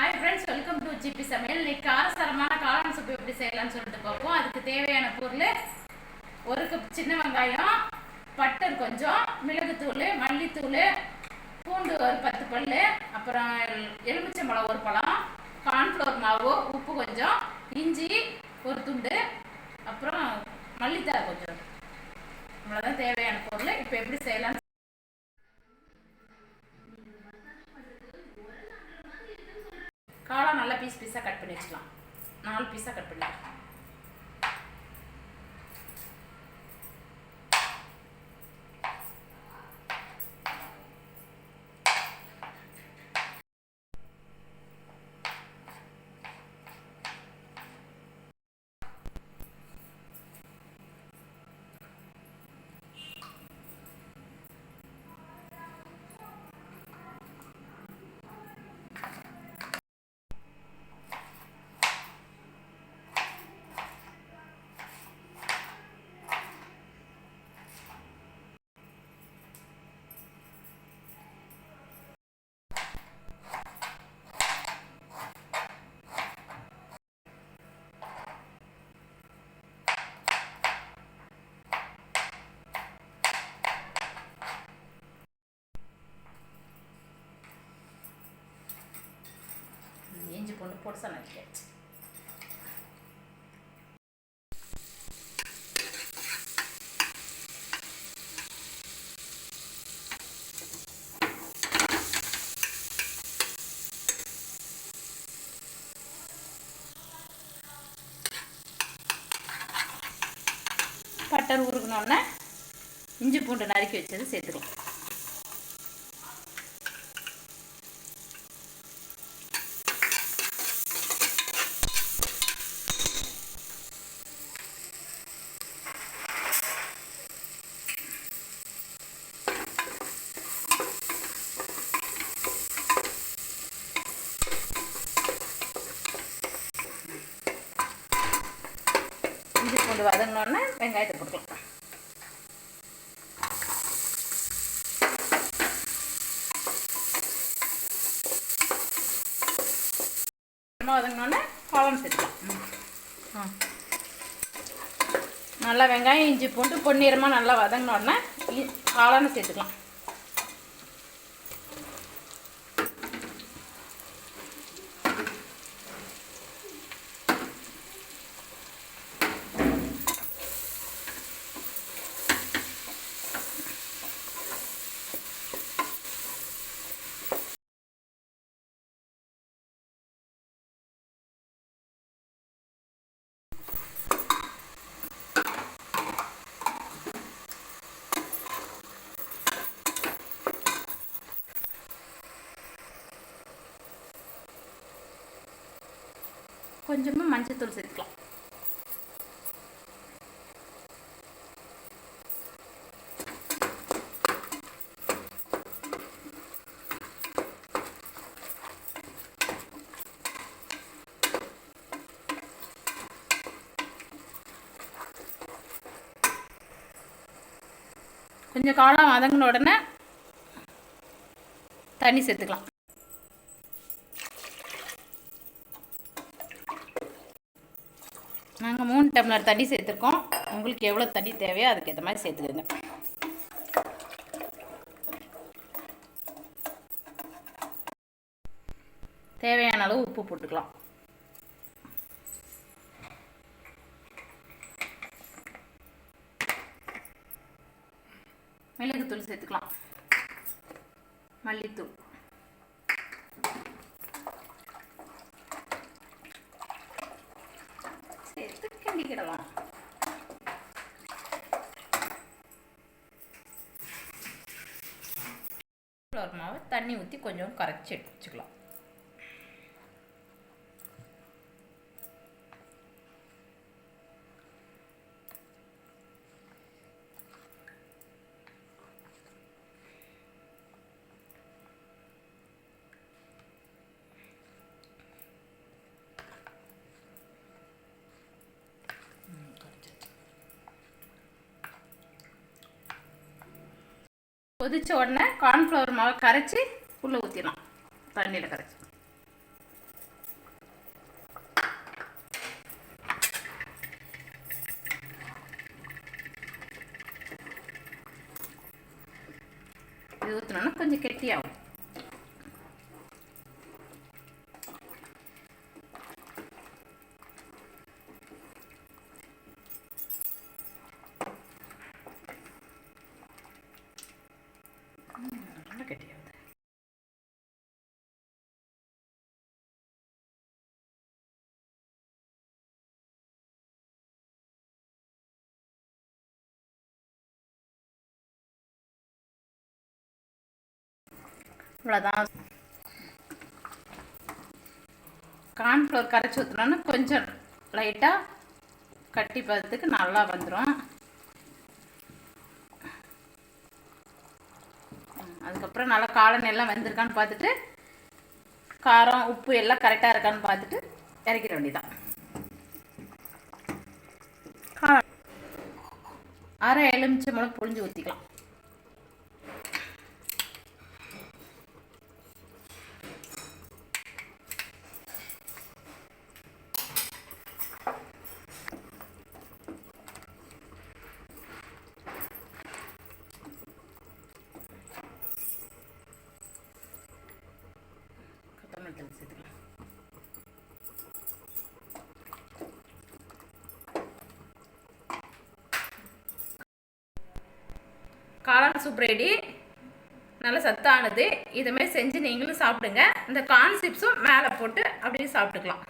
Hi friends welcome to G சமையல் இன்னைக்கு காரசாரமான காளான் சூப் எப்படி செய்யலாம்னு சொல்லிட்டு பார்ப்போம். அதுக்கு தேவையான பொருள் ஒரு கப் சின்ன வெங்காயம் பட்டர் கொஞ்சம் மிளகுத்தூள் மல்லித்தூள் பூண்டு ஒரு பத்து பல் அப்புறம் எலுமிச்சம்பழம் ஒரு பழம் கார்ன்ஃப்ளவர் மாவு உப்பு கொஞ்சம் இஞ்சி ஒரு துண்டு அப்புறம் மல்லித்தழை கொஞ்சம். இவ்வளோதான் தேவையான பொருள். இப்போ எப்படி செய்யலாம் பீஸ் பீஸாக கட் பண்ணி வச்சுக்கலாம். நாலு பீஸாக கட் பண்ணி இஞ்சி பூண்டு போட்டு சமைக்கிறேன் பட்டர் உருகணுன்னே இஞ்சி பூண்டு நறுக்கி வச்சது சேர்த்துக்கலாம். இஞ்சி பூண்டு வதங்கினோடனே வெங்காயத்தை போட்டுக்கலாம் சேர்த்துக்கலாம். நல்லா வெங்காயம் இஞ்சி பூண்டு பொன்னிறமாக நல்லா வதங்கினோடனே காளானை சேர்த்துக்கலாம். கொஞ்சமாக மஞ்சத்தூள் சேர்த்துக்கலாம். கொஞ்சம் காலம் வதங்கின உடனே தண்ணி சேர்த்துக்கலாம். டம்ளர் தண்ணி சேர்த்துருக்கோம். உங்களுக்கு எவ்வளோ தண்ணி தேவையோ அதுக்கேற்ற மாதிரி சேர்த்துக்கோங்க. தேவையான அளவு உப்பு போட்டுக்கலாம். மிளகுத்தூள் சேர்த்துக்கலாம். மல்லித்தூள். எடுத்து கிண்டிக்கிடலாம் மாவை தண்ணி ஊற்றி கொஞ்சம் கரைச்சி எடுத்து கொதித்த உடனே கார்ன்ஃப்ளவர் மாவை கரைச்சி உள்ளே ஊற்றிடலாம் தண்ணியில் கரைச்சி. இது ஊற்றினோன்னா கொஞ்சம் கெட்டியாகும். இவ்வளோதான் கார்ன்ஃப்ளவர் கரைச்சி ஊற்றினோன்னா கொஞ்சம் லைட்டாக கட்டி பதத்துக்கு நல்லா வந்துடும் அதுக்கப்புறம் நல்லா காளான் எல்லாம் வெந்திருக்கான்னு பார்த்துட்டு காரம் உப்பு எல்லாம் கரெக்டாக இருக்கான்னு பார்த்துட்டு இறக்கிட வேண்டியதான் அரை எலுமிச்சை மூலம் புழிஞ்சு ஊற்றிக்கலாம் மஞ்சள் தூள் சேர்த்துக்கலாம் காளான் சூப் ரெடி நல்ல சத்தானது. இதுமாரி செஞ்சு நீங்களும் சாப்பிடுங்க. இந்த கார்ன் சிப்ஸும் மேலே போட்டு அப்படியே சாப்பிட்டுக்கலாம்.